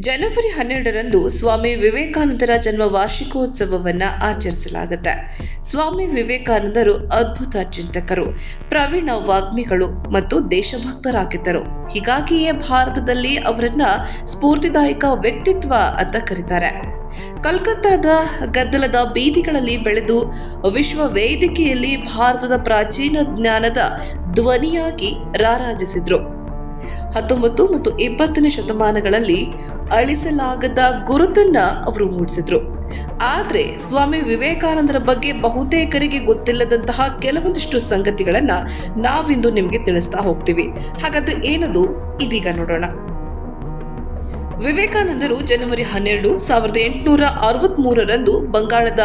ಜನವರಿ ಹನ್ನೆರಡರಂದು ಸ್ವಾಮಿ ವಿವೇಕಾನಂದರ ಜನ್ಮ ವಾರ್ಷಿಕೋತ್ಸವವನ್ನ ಆಚರಿಸಲಾಗುತ್ತೆ. ಸ್ವಾಮಿ ವಿವೇಕಾನಂದರು ಅದ್ಭುತ ಚಿಂತಕರು, ಪ್ರವೀಣ ವಾಗ್ಮಿಗಳು ಮತ್ತು ದೇಶಭಕ್ತರಾಗಿದ್ದರು. ಹೀಗಾಗಿಯೇ ಭಾರತದಲ್ಲಿ ಅವರನ್ನ ಸ್ಫೂರ್ತಿದಾಯಕ ವ್ಯಕ್ತಿತ್ವ ಅಂತ ಕರೀತಾರೆ. ಕಲ್ಕತ್ತಾದ ಗದ್ದಲದ ಬೀದಿಗಳಲ್ಲಿ ಬೆಳೆದು ವಿಶ್ವ ವೇದಿಕೆಯಲ್ಲಿ ಭಾರತದ ಪ್ರಾಚೀನ ಜ್ಞಾನದ ಧ್ವನಿಯಾಗಿ ರಾರಾಜಿಸಿದ್ರು. ಹತ್ತೊಂಬತ್ತು ಮತ್ತು ಇಪ್ಪತ್ತನೇ ಶತಮಾನಗಳಲ್ಲಿ ಅಳಿಸಲಾಗದ ಗುರುತನ್ನ ಅವರು ಮೂಡಿಸಿದ್ರು. ಆದರೆ ಸ್ವಾಮಿ ವಿವೇಕಾನಂದರ ಬಗ್ಗೆ ಬಹುತೇಕರಿಗೆ ಗೊತ್ತಿಲ್ಲದಂತಹ ಕೆಲವೊಂದಿಷ್ಟು ಸಂಗತಿಗಳನ್ನ ನಾವಿಂದು ನಿಮಗೆ ತಿಳಿಸ್ತಾ ಹೋಗ್ತೀವಿ. ಹಾಗಾದ್ರೆ ಏನದು? ಇದೀಗ ನೋಡೋಣ. ವಿವೇಕಾನಂದರು ಜನವರಿ ಹನ್ನೆರಡು ಸಾವಿರದ ಎಂಟುನೂರ ಅರವತ್ತ್ ಮೂರರಂದು ಬಂಗಾಳದ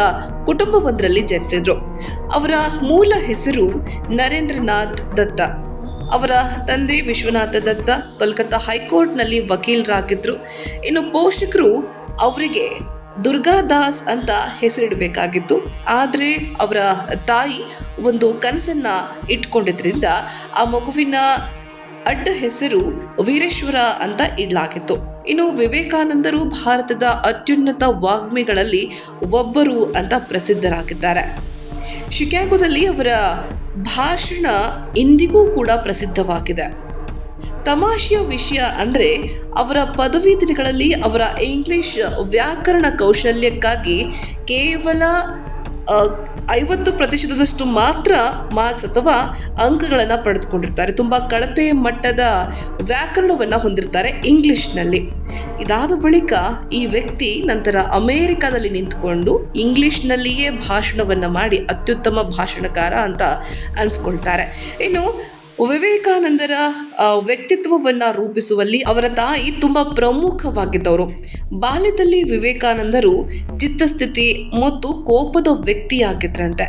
ಕುಟುಂಬವೊಂದರಲ್ಲಿ ಜನಿಸಿದ್ರು. ಅವರ ಮೂಲ ಹೆಸರು ನರೇಂದ್ರನಾಥ್ ದತ್ತ. ಅವರ ತಂದೆ ವಿಶ್ವನಾಥ ದತ್ತ ಕೋಲ್ಕತ್ತಾ ಹೈಕೋರ್ಟ್ನಲ್ಲಿ ವಕೀಲರಾಗಿದ್ದರು ಇನ್ನು ಪೋಷಕರು ಅವರಿಗೆ ದುರ್ಗಾದಾಸ್ ಅಂತ ಹೆಸರಿಡಬೇಕಾಗಿತ್ತು. ಆದರೆ ಅವರ ತಾಯಿ ಒಂದು ಕನಸನ್ನು ಇಟ್ಕೊಂಡಿದ್ದರಿಂದ ಆ ಮಗುವಿನ ಅಡ್ಡ ಹೆಸರು ವೀರೇಶ್ವರ ಅಂತ ಇಡಲಾಗಿತ್ತು. ಇನ್ನು ವಿವೇಕಾನಂದರು ಭಾರತದ ಅತ್ಯುನ್ನತ ವಾಗ್ಮಿಗಳಲ್ಲಿ ಒಬ್ಬರು ಅಂತ ಪ್ರಸಿದ್ಧರಾಗಿದ್ದಾರೆ. ಶಿಕಾಗೋದಲ್ಲಿ ಅವರ ಭಾಷಣ ಇಂದಿಗೂ ಕೂಡ ಪ್ರಸಿದ್ಧವಾಗಿದೆ. ತಮಾಷೆಯ ವಿಷಯ ಅಂದರೆ ಅವರ ಪದವಿ ದಿನಗಳಲ್ಲಿ ಅವರ ಇಂಗ್ಲಿಷ್ ವ್ಯಾಕರಣ ಕೌಶಲ್ಯಕ್ಕಾಗಿ ಕೇವಲ ಐವತ್ತು ಪ್ರತಿಶತದಷ್ಟು ಮಾತ್ರ ಮಾರ್ಕ್ಸ್ ಅಥವಾ ಅಂಕಗಳನ್ನು ಪಡೆದುಕೊಂಡಿರ್ತಾರೆ. ತುಂಬ ಕಳಪೆ ಮಟ್ಟದ ವ್ಯಾಕರಣವನ್ನು ಹೊಂದಿರ್ತಾರೆ ಇಂಗ್ಲಿಷ್ನಲ್ಲಿ. ಇದಾದ ಬಳಿಕ ಈ ವ್ಯಕ್ತಿ ನಂತರ ಅಮೇರಿಕಾದಲ್ಲಿ ನಿಂತುಕೊಂಡು ಇಂಗ್ಲಿಷ್ನಲ್ಲಿಯೇ ಭಾಷಣವನ್ನು ಮಾಡಿ ಅತ್ಯುತ್ತಮ ಭಾಷಣಕಾರ ಅಂತ ಅನ್ಸ್ಕೊಳ್ತಾರೆ. ಇನ್ನು ವಿವೇಕಾನಂದರ ವ್ಯಕ್ತಿತ್ವವನ್ನು ರೂಪಿಸುವಲ್ಲಿ ಅವರ ತಾಯಿ ತುಂಬ ಪ್ರಮುಖವಾಗಿದ್ದವರು. ಬಾಲ್ಯದಲ್ಲಿ ವಿವೇಕಾನಂದರು ಚಿತ್ತಸ್ಥಿತಿ ಮತ್ತು ಕೋಪದ ವ್ಯಕ್ತಿಯಾಗಿದ್ರಂತೆ.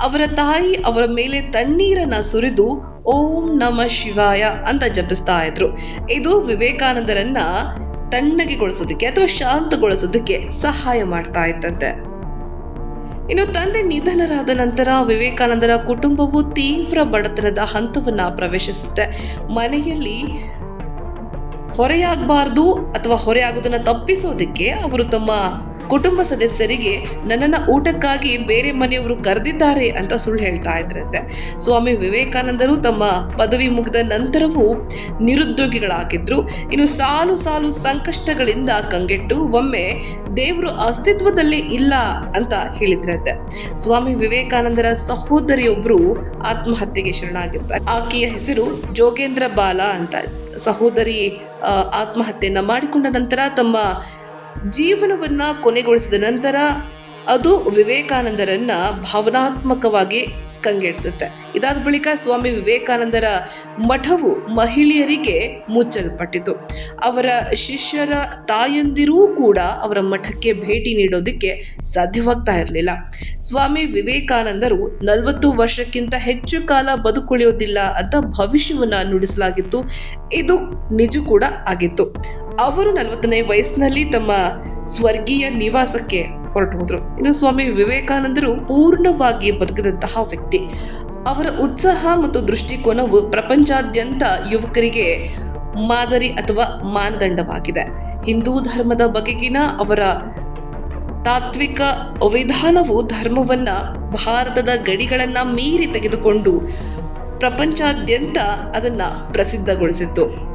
ಅವರ ತಾಯಿ ಅವರ ಮೇಲೆ ತಣ್ಣೀರನ್ನು ಸುರಿದು ಓಂ ನಮ ಶಿವಾಯ ಅಂತ ಜಪಿಸ್ತಾ ಇದ್ರು. ಇದು ವಿವೇಕಾನಂದರನ್ನ ತಣ್ಣಗೆಗೊಳಿಸೋದಕ್ಕೆ ಅಥವಾ ಶಾಂತಗೊಳಿಸೋದಕ್ಕೆ ಸಹಾಯ ಮಾಡ್ತಾ ಇತ್ತಂತೆ. ಇನ್ನು ತಂದೆ ನಿಧನರಾದ ನಂತರ ವಿವೇಕಾನಂದರ ಕುಟುಂಬವು ತೀವ್ರ ಬಡತನದ ಹಂತವನ್ನ ಪ್ರವೇಶಿಸುತ್ತೆ. ಮನೆಯಲ್ಲಿ ಹೊರೆಯಾಗಬಾರ್ದು ಅಥವಾ ಹೊರೆಯಾಗೋದನ್ನು ತಪ್ಪಿಸೋದಕ್ಕೆ ಅವರು ತಮ್ಮ ಕುಟುಂಬ ಸದಸ್ಯರಿಗೆ ನನ್ನನ್ನು ಊಟಕ್ಕಾಗಿ ಬೇರೆ ಮನೆಯವರು ಕರೆದಿದ್ದಾರೆ ಅಂತ ಸುಳ್ಳು ಹೇಳ್ತಾ ಇದ್ರಂತೆ. ಸ್ವಾಮಿ ವಿವೇಕಾನಂದರು ತಮ್ಮ ಪದವಿ ಮುಗಿದ ನಂತರವೂ ನಿರುದ್ಯೋಗಿಗಳಾಗಿದ್ರು. ಇನ್ನು ಸಾಲು ಸಾಲು ಸಂಕಷ್ಟಗಳಿಂದ ಕಂಗೆಟ್ಟು ಒಮ್ಮೆ ದೇವರು ಅಸ್ತಿತ್ವದಲ್ಲಿ ಇಲ್ಲ ಅಂತ ಹೇಳಿದ್ರಂತೆ. ಸ್ವಾಮಿ ವಿವೇಕಾನಂದರ ಸಹೋದರಿಯೊಬ್ಬರು ಆತ್ಮಹತ್ಯೆಗೆ ಶರಣಾಗಿರ್ತಾರೆ ಆಕೆಯ ಹೆಸರು ಜೋಗೇಂದ್ರ ಬಾಲ ಅಂತ. ಸಹೋದರಿ ಆತ್ಮಹತ್ಯೆಯನ್ನು ಮಾಡಿಕೊಂಡ ನಂತರ ತಮ್ಮ ಜೀವನವನ್ನ ಕೊನೆಗೊಳಿಸಿದ ನಂತರ ಅದು ವಿವೇಕಾನಂದರನ್ನ ಭಾವನಾತ್ಮಕವಾಗಿ ಕಂಗೆಡಿಸುತ್ತೆ. ಇದಾದ ಬಳಿಕ ಸ್ವಾಮಿ ವಿವೇಕಾನಂದರ ಮಠವು ಮಹಿಳೆಯರಿಗೆ ಮುಚ್ಚಲ್ಪಟ್ಟಿತು. ಅವರ ಶಿಷ್ಯರ ತಾಯಂದಿರೂ ಕೂಡ ಅವರ ಮಠಕ್ಕೆ ಭೇಟಿ ನೀಡೋದಕ್ಕೆ ಸಾಧ್ಯವಾಗ್ತಾ ಇರಲಿಲ್ಲ. ಸ್ವಾಮಿ ವಿವೇಕಾನಂದರು ನಲವತ್ತು ವರ್ಷಕ್ಕಿಂತ ಹೆಚ್ಚು ಕಾಲ ಬದುಕುಳಿಯೋದಿಲ್ಲ ಅಂತ ಭವಿಷ್ಯವನ್ನ ನುಡಿಸಲಾಗಿತ್ತು. ಇದು ನಿಜ ಕೂಡ ಆಗಿತ್ತು. ಅವರು ನಲವತ್ತನೇ ವಯಸ್ಸಿನಲ್ಲಿ ತಮ್ಮ ಸ್ವರ್ಗೀಯ ನಿವಾಸಕ್ಕೆ ಹೊರಟು ಹೋದರು ಇನ್ನು ಸ್ವಾಮಿ ವಿವೇಕಾನಂದರು ಪೂರ್ಣವಾಗಿ ಬದುಕಿದಂತಹ ವ್ಯಕ್ತಿ. ಅವರ ಉತ್ಸಾಹ ಮತ್ತು ದೃಷ್ಟಿಕೋನವು ಪ್ರಪಂಚಾದ್ಯಂತ ಯುವಕರಿಗೆ ಮಾದರಿ ಅಥವಾ ಮಾನದಂಡವಾಗಿದೆ. ಹಿಂದೂ ಧರ್ಮದ ಬಗೆಗಿನ ಅವರ ತಾತ್ವಿಕ ವಿಧಾನವು ಧರ್ಮವನ್ನು ಭಾರತದ ಗಡಿಗಳನ್ನ ಮೀರಿ ತೆಗೆದುಕೊಂಡು ಪ್ರಪಂಚಾದ್ಯಂತ ಅದನ್ನ ಪ್ರಸಿದ್ಧಗೊಳಿಸಿತ್ತು.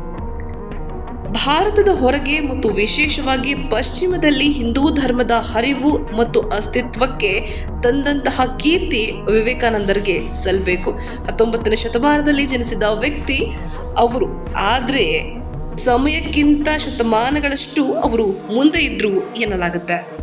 ಭಾರತದ ಹೊರಗೆ ಮತ್ತು ವಿಶೇಷವಾಗಿ ಪಶ್ಚಿಮದಲ್ಲಿ ಹಿಂದೂ ಧರ್ಮದ ಹರಿವು ಮತ್ತು ಅಸ್ತಿತ್ವಕ್ಕೆ ತಂದಂತಹ ಕೀರ್ತಿ ವಿವೇಕಾನಂದರಿಗೆ ಸಲ್ಲಬೇಕು. ಹತ್ತೊಂಬತ್ತನೇ ಶತಮಾನದಲ್ಲಿ ಜನಿಸಿದ ವ್ಯಕ್ತಿ ಅವರು. ಆದರೆ ಸಮಯಕ್ಕಿಂತ ಶತಮಾನಗಳಷ್ಟು ಅವರು ಮುಂದೆ ಇದ್ರು ಎನ್ನಲಾಗುತ್ತೆ.